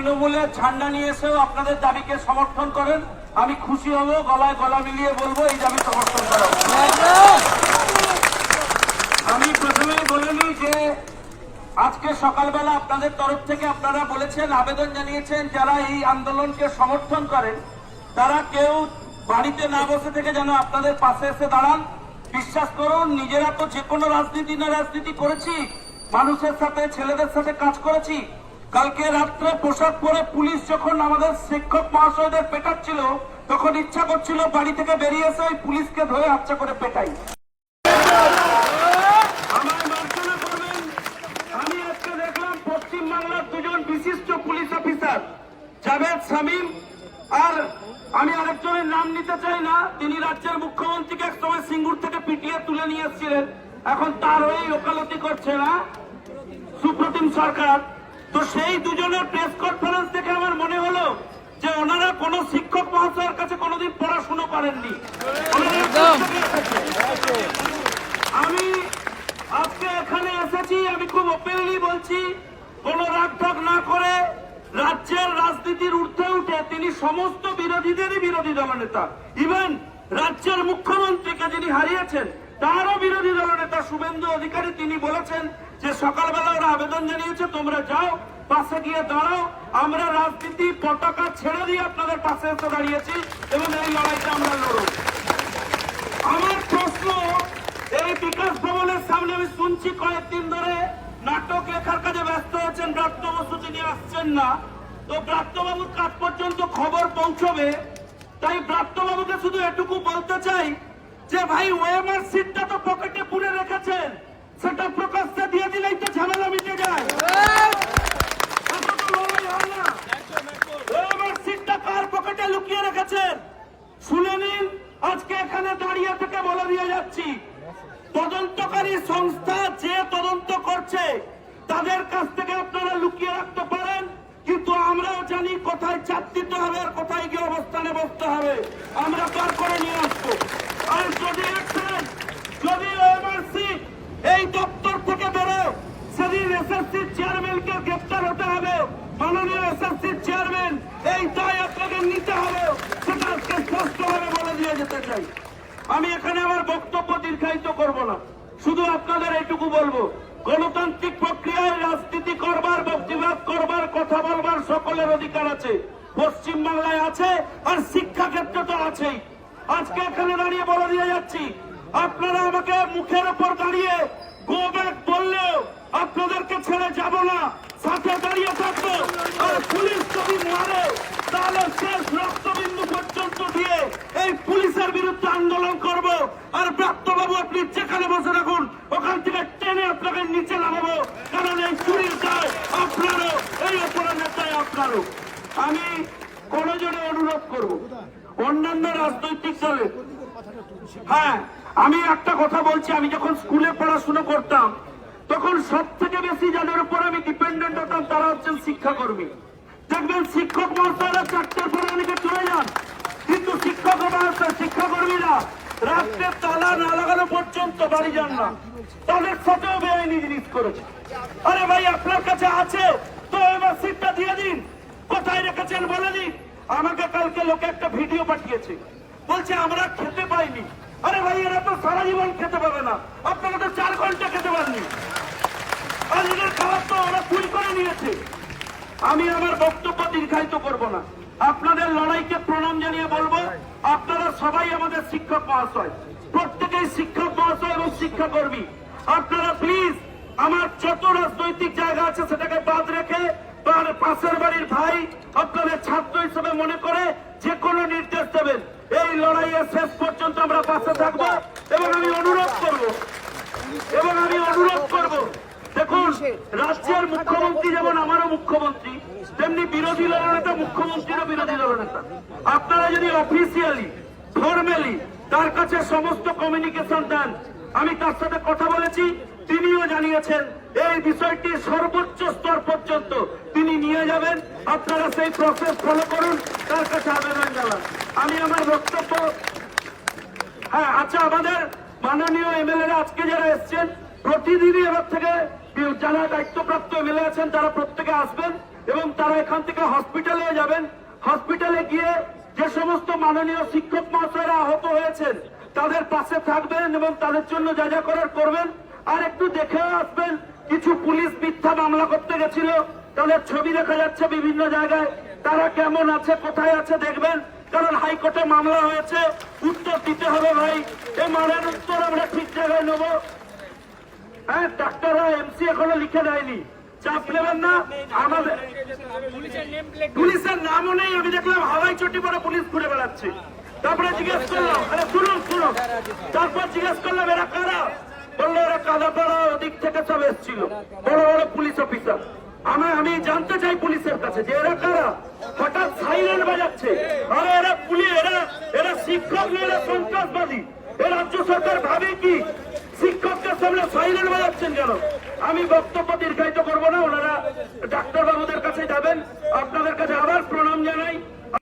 তৃণমূলের ঝান্ডা নিয়ে এসেও আপনাদের দাবিকে সমর্থন করেন। আমি খুশি হব, গলায় গলা মিলিয়ে বলব, এই দাবি সমর্থন করা আমি প্রথমে বলে নিই যে, আজকে সকালবেলা আপনাদের তরফ থেকে আপনারা বলেছেন, আবেদন জানিয়েছেন, যারা এই আন্দোলনকে সমর্থন করেন, তারা কেউ বাড়িতে না বসে থেকে যেন আপনাদের পাশে এসে দাঁড়ান। বিশ্বাস করুন, নিজেরা তো যে কোনো রাজনীতি না রাজনীতি করেছি, মানুষের সাথে, ছেলেদের সাথে কাজ করেছি। কালকে রাত্রে পোশাক পরে পুলিশ যখন আমাদের শিক্ষক মহাশয়দের পেটাচ্ছিল, তখন ইচ্ছা করছিল বাড়ি থেকে বেরিয়ে এসে ওই পুলিশকে ধরে হাতচা করে পেটাই। আমি আজকে দেখলাম পশ্চিম বাংলার দুজন বিশিষ্ট পুলিশ অফিসার শামীম আর আমি আরেকজনের নাম নিতে চাই না, তিনি রাজ্যের মুখ্যমন্ত্রীকে একসময় সিঙ্গুর থেকে পিটিয়ে তুলে নিয়ে এসেছিলেন। এখন তার করছে না সুপ্রতিম সরকার। তো সেই দুজনের প্রেস কনফারেন্স থেকে আমার মনে হলো যে ওনারা কোন শিক্ষক মহাশয়ের কাছে কোনোদিন পড়াশুনো করেননি। আমি আজকে এখানে এসেছি আমি খুব ওপেনলি বলছি কোন রাগঢাক না করে রাজ্যের রাজনীতির ঊর্ধ্বে উঠে তিনি সমস্ত বিরোধীদেরই বিরোধী দলনেতা ইভেন রাজ্যের মুখ্যমন্ত্রীকে যিনি হারিয়েছেন তারও বিরোধী দলনেতা শুভেন্দু অধিকারী তিনি বলেছেন যে সকালবেলা ওরা আবেদন জানিয়েছে, তোমরা যাও পাশে গিয়ে দাঁড়াও, আমরা রাজনীতি পতাকা ছেড়ে দিয়ে আপনাদের পাশে এসে দাঁড়িয়েছি এবং এই লড়াইটা আমরা লড়ব। আমার প্রশ্ন, এই বিকাশ ভবনের সামনে আমি শুনছি কয়েকদিন ধরে নাটক লেখার কাজে ব্যস্ত হয়েছেন ব্রাত্য বসু তিনি আসছেন না। তো ব্রাত্যবাবুর কাজ পর্যন্ত খবর পৌঁছবে, তাই ব্রাত্যবাবুকে শুধু এটুকু বলতে চাই যে ভাই, ওএমআর সিটটা তো পকেটে পুরে রেখেছেন সেটা প্রকাশ্যে দিয়ে দিলেই তো ঝামেলা মিটে যায় এত তো লড়াই হয় না ওএমআর সিটটা কার পকেটে রেখেছেন শুনে নিন, আজকে এখানে দাঁড়িয়ে থেকে বলে দিয়ে যাচ্ছি। তদন্তকারী সংস্থা যে তদন্ত করছে, তাদের কাছ থেকে আপনারা লুকিয়ে রাখতে পারেন, কিন্তু আমরাও জানি কোথায় চাপ দিতে হবে আর কোথায় গিয়ে অবস্থানে বসতে হবে। আমরা পার করে নিয়ে আসব আর যদি দেখছেন যদি ওএমআরসি এই দপ্তর থেকে বেরো সেদিন চেয়ারম্যানকে গ্রেপ্তার হতে হবে। মাননীয় এসএসসির চেয়ারম্যান এই দায় আপনাদের নিতে হবে। সেটা আজকে স্পষ্টভাবে বলে দিয়ে যেতে চাই। আমি এখানে আমার বক্তব্য দীর্ঘায়িত করব না। শুধু আপনাদের এইটুকু বলব, গণতান্ত্রিক প্রক্রিয়ায় রাজনীতি করবার বক্তব্য করবার, কথা বলবার সকলের অধিকার আছে। পশ্চিম বাংলায় আছে আর শিক্ষা ক্ষেত্রে তো আছেই। আজকে এখানে দাঁড়িয়ে বলে দিয়ে যাচ্ছি, আপনারা আমাকে মুখের উপর দাঁড়িয়ে গো বললেও আপনাদেরকে ছেড়ে যাব না। সাথে দাঁড়িয়ে থাকব। আর পুলিশ যদি মারে, তাহলে শেষ রক্তবিন্দু পর্যন্ত দিয়ে এই পুলিশের বিরুদ্ধে আন্দোলন করব। আর ব্রাত্যবাবু, আপনি যেখানে বসে রাখুন ওখান থেকে টেনে আপনাকে নিচে নামাবো। কারণ এই চুরির দায় আপনারও, এই অপরাধের দায় আপনারও। আমি কোনো জনে অনুরোধ করব, অন্যান্য রাজনৈতিক দলের হ্যাঁ আমি একটা কথা বলছি। আমি যখন স্কুলে করতাম, তখন সব থেকে বেশি যাদের উপর আমি ডিপেন্ডেন্ট হতাম তারা হচ্ছেন শিক্ষাকর্মী। দেখবেন শিক্ষক মহাশয়রা চারটের পরে অনেকে চলে যান। কিন্তু শিক্ষক মহাশয়, শিক্ষাকর্মীরা রাত্রে তালা না লাগানো পর্যন্ত বাড়ি যান না। তাদের সাথেও বেআইনি জিনিস করেছে। আরে ভাই, আপনার কাছে আছে? তো এবার সিটটা দিয়ে দিন। কোথায় রেখেছেন বলে দিন। আমাকে কালকে লোকে একটা ভিডিও পাঠিয়েছে। বলছে, আমরা খেতে পাইনি। আরে ভাই, এরা তো সারা জীবন খেতে পাবে না। আপনারা তো চার ঘণ্টা খেতে পারেননি। আর এদের খাবার তো ওরা চুরি করে নিয়েছে। আমি আমার বক্তব্য দীর্ঘায়িত করব না। আপনাদের লড়াইকে প্রণাম জানিয়ে বলব, আপনারা সবাই আমাদের শিক্ষক মহাশয়। প্রত্যেকেই শিক্ষক মহাশয় এবং শিক্ষাকর্মী। আপনারা প্লিজ আমার যত রাজনৈতিক জায়গা আছে সেটাকে বাদ রেখে পাশের বাড়ির ভাই আপনাদের ছাত্র হিসেবে মনে করে যে কোনো নির্দেশ দেবেন। এই লড়াইয়ের শেষ পর্যন্ত আমরা পাশে থাকব এবং আমি অনুরোধ করব। এবং আমি অনুরোধ করব। দেখুন, রাজ্যের মুখ্যমন্ত্রী যেমন আমারও মুখ্যমন্ত্রী, তেমনি বিরোধী দলনেতা মুখ্যমন্ত্রীরও বিরোধী দলনেতা আপনারা যদি অফিসিয়ালি ফর্মালি তার কাছে সমস্ত কমিউনিকেশন দেন, আমি তার সাথে কথা বলেছি, তিনিও জানিয়েছেন, এই বিষয়টি সর্বোচ্চ স্তর পর্যন্ত তিনি নিয়ে যাবেন আপনারা সেই প্রসেস ফলো করুন, তার কাছে আবেদন জানান। আমি আমার বক্তব্য হ্যাঁ আচ্ছা আমাদের মাননীয় এমএলএ আজকে যারা এসছেন, প্রতিদিনই এবার থেকে যারা দায়িত্বপ্রাপ্ত এমএলএ আছেন, তারা প্রত্যেকে আসবেন এবং তারা এখান থেকে হসপিটালে যাবেন। হসপিটালে গিয়ে যে সমস্ত মাননীয় শিক্ষক মহাশয়রা আহত হয়েছেন, তাদের পাশে থাকবেন এবং তাদের জন্য যা যা করার করবেন। আর একটু দেখেও আসবেন, কিছু পুলিশ মিথ্যা মামলা করতে গেছিল তাদের ছবি দেখা যাচ্ছে বিভিন্ন জায়গায়। তারা কেমন আছে, কোথায় আছে দেখবেন। কারণ হাইকোর্টে মামলা হয়েছে। উত্তর দিতে হবে ভাই। এই মানের উত্তর আমরা ঠিক জায়গায় নেব। হ্যাঁ ডাক্তাররা এমসি এখনও লিখে দেয়নি। চাপ নেবেন না। আমাদের পুলিশের নামও নেই। আমি দেখলাম হাওয়াই চটি পরে পুলিশ ঘুরে বেড়াচ্ছে। তারপরে জিজ্ঞেস করলাম, আরে শুনুন শুনুন। তারপর জিজ্ঞেস করলাম, এরা কারা? বলল, এরা কাদাপাড়া ওদিক থেকে সব এসেছিল। বড় বড় পুলিশ অফিসার। আমি আমি জানতে চাই পুলিশের কাছে যে এরা কারা? হঠাৎ সাইরেন বাজাচ্ছে। আরে এরা পুলিশ, এরা এরা শিক্ষক না, এরা সন্ত্রাসবাদী? এ রাজ্য সরকার ভাবে কি? শিক্ষকদের সামনে সাইলেন্ট বাজাচ্ছেন কেন? আমি বক্তব্য দীর্ঘায়িত করব না, ওনারা ডাক্তারবাবুদের কাছে যাবেন। আপনাদের কাছে আবার প্রণাম জানাই।